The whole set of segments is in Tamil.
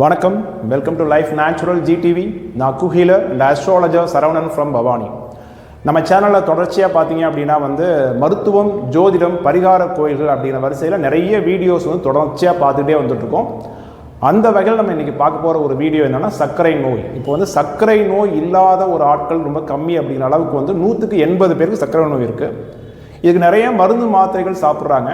வணக்கம். Welcome to life natural GTV நான் குஹீலர் and astrologer Saravanan from Bhavani. நம்ம சேனலில் தொடர்ச்சியாக பார்த்தீங்க அப்படின்னா வந்து மருத்துவம் ஜோதிடம் பரிகார கோயில்கள் அப்படிங்கிற வரிசையில் நிறைய வீடியோஸ் வந்து தொடர்ச்சியாக பார்த்துட்டே வந்துட்ருக்கோம் அந்த வகையில் நம்ம இன்றைக்கி பார்க்க போகிற ஒரு வீடியோ என்னென்னா சர்க்கரை நோய். இப்போ வந்து சர்க்கரை நோய் இல்லாத ஒரு ஆட்கள் ரொம்ப கம்மி அப்படிங்கிற அளவுக்கு வந்து நூற்றுக்கு எண்பது பேருக்கு சர்க்கரை நோய் இருக்குது இதுக்கு நிறைய மருந்து மாத்திரைகள் சாப்பிட்றாங்க.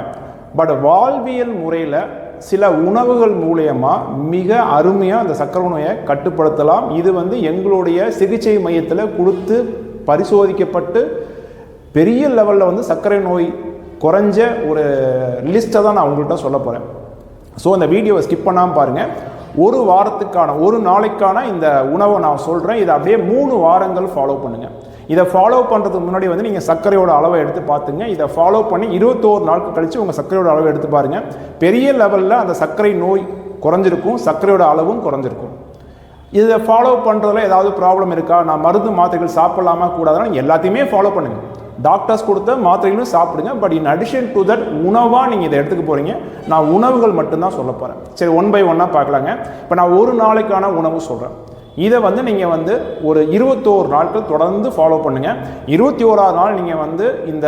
பட் வாழ்வியல் முறையில் சில உணவுகள் மூலயமா மிக அருமையாக அந்த சர்க்கரை நோயை கட்டுப்படுத்தலாம். இது வந்து எங்களுடைய சிகிச்சை மையத்தில் கொடுத்து பரிசோதிக்கப்பட்டு பெரிய லெவலில் வந்து சர்க்கரை நோய் குறைஞ்ச ஒரு லிஸ்ட்டை தான் நான் உங்கள்கிட்ட சொல்ல போகிறேன் ஸோ இந்த வீடியோவை ஸ்கிப் பண்ணாமல் பாருங்கள் ஒரு வாரத்துக்கான ஒரு நாளைக்கான இந்த உணவை நான் சொல்கிறேன் இதை அப்படியே மூணு வாரங்கள் ஃபாலோ பண்ணுங்கள் இதை ஃபாலோ பண்ணுறதுக்கு முன்னாடி வந்து நீங்கள் சர்க்கரையோட அளவை எடுத்து பார்த்துங்க. இதை ஃபாலோ பண்ணி இருபத்தோரு நாட்கள் கழித்து உங்கள் சர்க்கரையோட அளவை எடுத்து பாருங்கள் பெரிய லெவலில் அந்த சர்க்கரை நோய் குறைஞ்சிருக்கும் சர்க்கரையோட அளவும் குறைஞ்சிருக்கும். இதை ஃபாலோ பண்ணுறதுல ஏதாவது ப்ராப்ளம் இருக்கா? நான் மருந்து மாத்திரைகள் சாப்பிடலாமா? கூடாதுன்னா எல்லாத்தையுமே ஃபாலோ பண்ணுங்கள் டாக்டர்ஸ் கொடுத்த மாத்திரைகளும் சாப்பிடுங்க. But in addition to that உணவாக நீங்கள் இதை எடுத்துக்க போகிறீங்க நான் உணவுகள் மட்டும்தான் சொல்ல போகிறேன் சரி ஒன் பை ஒன்னாக பார்க்கலாங்க. இப்போ நான் ஒரு நாளைக்கான உணவு சொல்கிறேன் இதை வந்து நீங்கள் வந்து ஒரு இருபத்தோரு நாட்கள் தொடர்ந்து ஃபாலோ பண்ணுங்கள் இருபத்தி ஓராவது நாள் நீங்கள் வந்து இந்த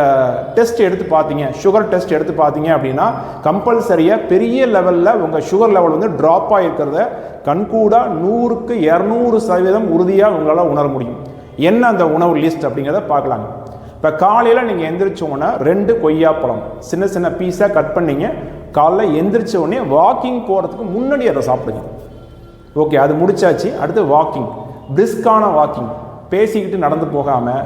டெஸ்ட் எடுத்து பார்த்தீங்க சுகர் டெஸ்ட் எடுத்து பார்த்தீங்க அப்படின்னா கம்பல்சரியாக பெரிய லெவலில் உங்கள் சுகர் லெவல் வந்து ட்ராப் ஆகிருக்கிறத கண்கூடாக நூறுக்கு இரநூறு சதவீதம் உறுதியாக உங்களால் உணர முடியும். என்ன அந்த உணவு லிஸ்ட் அப்படிங்கிறத பார்க்கலாங்க. இப்போ காலையில் நீங்கள் எந்திரிச்சோன்னே ரெண்டு கொய்யாப்பழம் சின்ன சின்ன பீஸாக கட் பண்ணிங்க. காலைல எந்திரிச்ச உடனே வாக்கிங் போகிறதுக்கு முன்னாடி அதை சாப்பிடுங்க. ஓகே அது முடிச்சாச்சு. அடுத்து வாக்கிங் பிரிஸ்கான வாக்கிங் பேசிக்கிட்டு நடந்து போகாமல்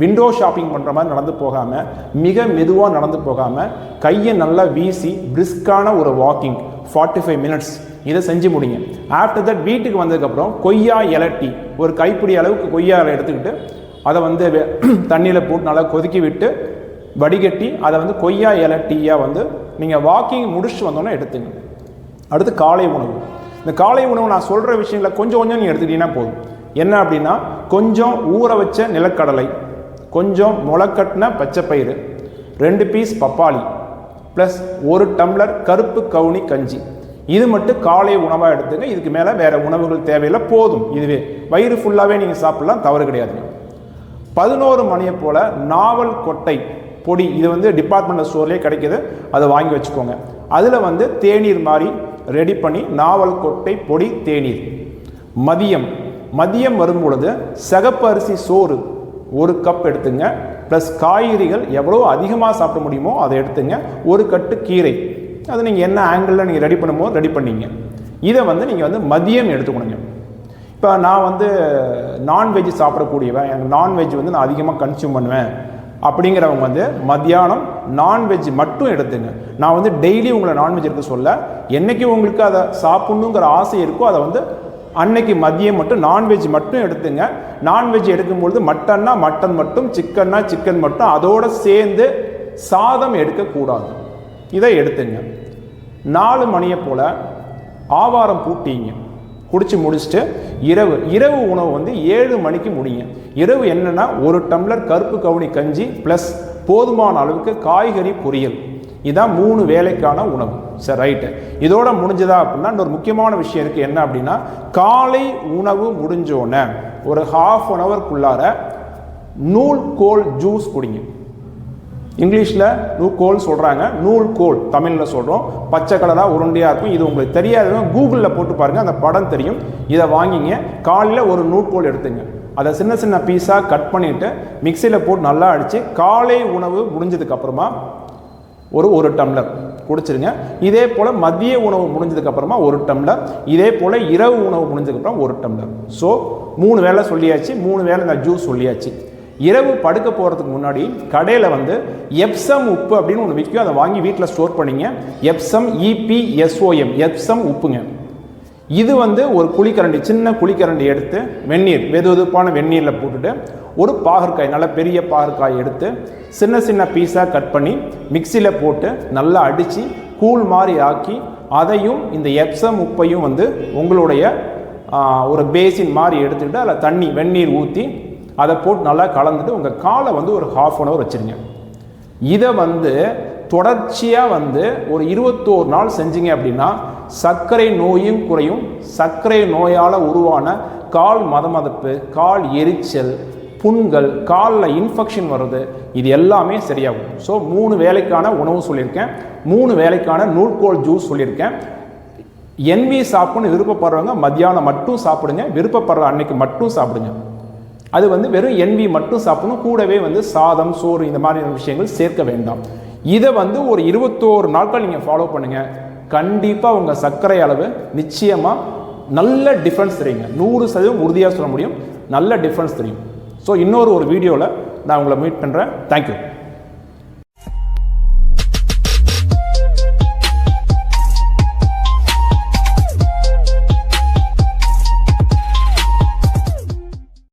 விண்டோ ஷாப்பிங் பண்ணுற மாதிரி நடந்து போகாமல் மிக மெதுவாக நடந்து போகாமல் கையை நல்லா வீசி பிரிஸ்கான ஒரு வாக்கிங் ஃபார்ட்டி ஃபைவ் மினிட்ஸ் இதை செஞ்சு முடிங்க. ஆஃப்டர் தட் வீட்டுக்கு வந்ததுக்கப்புறம் கொய்யா இலை டீ ஒரு கைப்பிடி அளவுக்கு கொய்யா இலை எடுத்துக்கிட்டு அதை வந்து தண்ணியில் போட்டு நல்லா கொதிக்கி விட்டு வடிகட்டி அதை வந்து கொய்யா இலை டீயாக வந்து நீங்கள் வாக்கிங் முடிச்சுட்டு வந்தோன்னே எடுத்துங்க. அடுத்து காலை உணவு. இந்த காலை உணவு நான் சொல்கிற விஷயங்களை கொஞ்சம் கொஞ்சம் நீங்கள் எடுத்துக்கிட்டீங்கன்னா போதும். என்ன அப்படின்னா கொஞ்சம் ஊற வச்ச நிலக்கடலை கொஞ்சம் முளைக்கட்டின பச்சைப்பயிறு ரெண்டு பீஸ் பப்பாளி ப்ளஸ் ஒரு டம்ளர் கருப்பு கவுனி கஞ்சி. இது மட்டும் காலை உணவாக எடுத்துங்க. இதுக்கு மேலே வேறு உணவுகள் தேவையில்லை போதும். இதுவே வயிறு ஃபுல்லாகவே நீங்கள் சாப்பிட்லாம் தவறு கிடையாதுங்க பதினோரு மணியை போல் நாவல் கொட்டை பொடி இது வந்து டிபார்ட்மெண்டல் ஸ்டோர்லேயே கிடைக்கிது. அதை வாங்கி வச்சுக்கோங்க. அதில் வந்து தேநீர் மாதிரி ரெடி பண்ணி நாவல் கொட்டை பொடி தேநீர். மதியம். மதியம் வரும் பொழுது சிகப்பு அரிசி சோறு ஒரு கப் எடுத்துங்க. ப்ளஸ் காய்கறிகள் எவ்வளோ அதிகமாக சாப்பிட முடியுமோ அதை எடுத்துங்க. ஒரு கட்டு கீரை. அது நீங்கள் என்ன ஆங்கிளில் நீங்கள் ரெடி பண்ணும்போது ரெடி பண்ணீங்க. இதை வந்து நீங்கள் வந்து மதியம் எடுத்துக்கணுங்க. இப்போ நான் வந்து நான்வெஜ் சாப்பிடக்கூடியவன். எனக்கு நான்வெஜ் வந்து நான் அதிகமாக கன்சியூம் பண்ணுவேன். அப்படிங்கிறவங்க வந்து மத்தியானம் நான்வெஜ் மட்டும் எடுத்துங்க. நான் வந்து டெய்லி உங்களை நான்வெஜ் எடுக்க சொல்ல என்னைக்கு உங்களுக்கு அதை சாப்பிட்ணுங்கிற ஆசை இருக்கோ அதை வந்து அன்னைக்கு மதியம் மட்டும் நான்வெஜ் மட்டும் எடுத்துங்க. நான்வெஜ் எடுக்கும்பொழுது மட்டன்னா மட்டன் மட்டும் சிக்கன்னா சிக்கன் மட்டும் அதோடு சேர்ந்து சாதம் எடுக்கக்கூடாது. இதை எடுத்துங்க. நாலு மணியை போல் ஆவாரம் பூட்டிங்க. குடித்து முடிச்சுட்டு இரவு இரவு உணவு வந்து ஏழு மணிக்கு முடியும். இரவு என்னென்னா ஒரு டம்ளர் கருப்பு கவுனி கஞ்சி ப்ளஸ் போதுமான அளவுக்கு காய்கறி பொரியல். இதான் மூணு வேலைக்கான உணவு. சரி ரைட்டு இதோட முடிஞ்சதா அப்படின்னா ஒரு முக்கியமான விஷயம் இருக்குது என்ன அப்படின்னா காலை உணவு முடிஞ்சோடனே ஒரு ஹாஃப் அன் ஹவர்க்குள்ளார நூல் கோல் ஜூஸ் குடிங்க. இங்கிலீஷில் நூக்கோல் சொல்கிறாங்க நூல் கோல் தமிழில் சொல்கிறோம் பச்சை கலராக உருண்டையாக இருக்கும். இது உங்களுக்கு தெரியாதவங்க கூகுளில் போட்டு பாருங்கள் அந்த படம் தெரியும். இதை வாங்கிங்க. காலையில் ஒரு நூற்கோல் எடுத்துங்க. அதை சின்ன சின்ன பீஸாக கட் பண்ணிவிட்டு மிக்சியில் போட்டு நல்லா அடித்து காலை உணவு முடிஞ்சதுக்கப்புறமா ஒரு ஒரு டம்ளர் குடிச்சிருங்க. இதே போல் மதிய உணவு முடிஞ்சதுக்கப்புறமா ஒரு டம்ளர். இதே போல் இரவு உணவு முடிஞ்சதுக்கப்புறம் ஒரு டம்ளர். ஸோ மூணு வேளை சொல்லியாச்சு. மூணு வேளை இந்த ஜூஸ் சொல்லியாச்சு. இரவு படுக்க போகிறதுக்கு முன்னாடி கடையில் வந்து எப்சம் உப்பு அப்படின்னு ஒன்று விற்கும் அதை வாங்கி வீட்டில் ஸ்டோர் பண்ணிங்க. எப்சம் இபிஎஸ்ஓஎம் எப்சம் உப்புங்க. இது வந்து ஒரு குழிக்கரண்டி சின்ன குழிக்கரண்டி எடுத்து வெந்நீர் வெது வெதுப்பான வெந்நீரில் போட்டுட்டு ஒரு பாகற்காய் நல்ல பெரிய பாகற்காய் எடுத்து சின்ன சின்ன பீஸாக கட் பண்ணி மிக்சியில் போட்டு நல்லா அடித்து கூழ் மாதிரி ஆக்கி அதையும் இந்த எப்சம் உப்பையும் வந்து உங்களுடைய ஒரு பேசின் மாதிரி எடுத்துக்கிட்டு அதில் தண்ணி வெந்நீர் ஊற்றி அதை போட்டு நல்லா கலந்துட்டு உங்கள் காலை வந்து ஒரு ஹாஃப் அன் ஹவர் வச்சுருங்க. இதை வந்து தொடர்ச்சியாக வந்து ஒரு இருபத்தோரு நாள் செஞ்சீங்க அப்படின்னா சர்க்கரை நோயும் குறையும். சர்க்கரை நோயால் உருவான கால் மதமதப்பு கால் எரிச்சல் புண்கள் காலில் இன்ஃபெக்ஷன் வருது. இது எல்லாமே சரியாகும். ஸோ மூணு வேலைக்கான உணவு சொல்லியிருக்கேன். மூணு வேலைக்கான நூல்கோல் ஜூஸ் சொல்லியிருக்கேன். என்வி சாப்பிட்ணுன்னு விருப்பப்படுறவங்க மத்தியானம் மட்டும் சாப்பிடுங்க. விருப்பப்படுற அன்னைக்கு மட்டும் சாப்பிடுங்க. அது வந்து வெறும் என்வி மட்டும் சாப்பிடணும். கூடவே வந்து சாதம் சோறு இந்த மாதிரியான விஷயங்கள் சேர்க்க வேண்டாம். இதை வந்து ஒரு இருபத்தோரு நாட்கள் நீங்கள் ஃபாலோ பண்ணுங்கள் கண்டிப்பாக உங்கள் சர்க்கரை அளவு நிச்சயமாக நல்ல டிஃப்ரென்ஸ் தெரியுங்க. நூறு சதவீதம் உறுதியாக சொல்ல முடியும். நல்ல டிஃப்ரென்ஸ் தெரியும். ஸோ இன்னொரு ஒரு வீடியோவில் நான் உங்களை மீட் பண்ணுறேன் தேங்க்யூ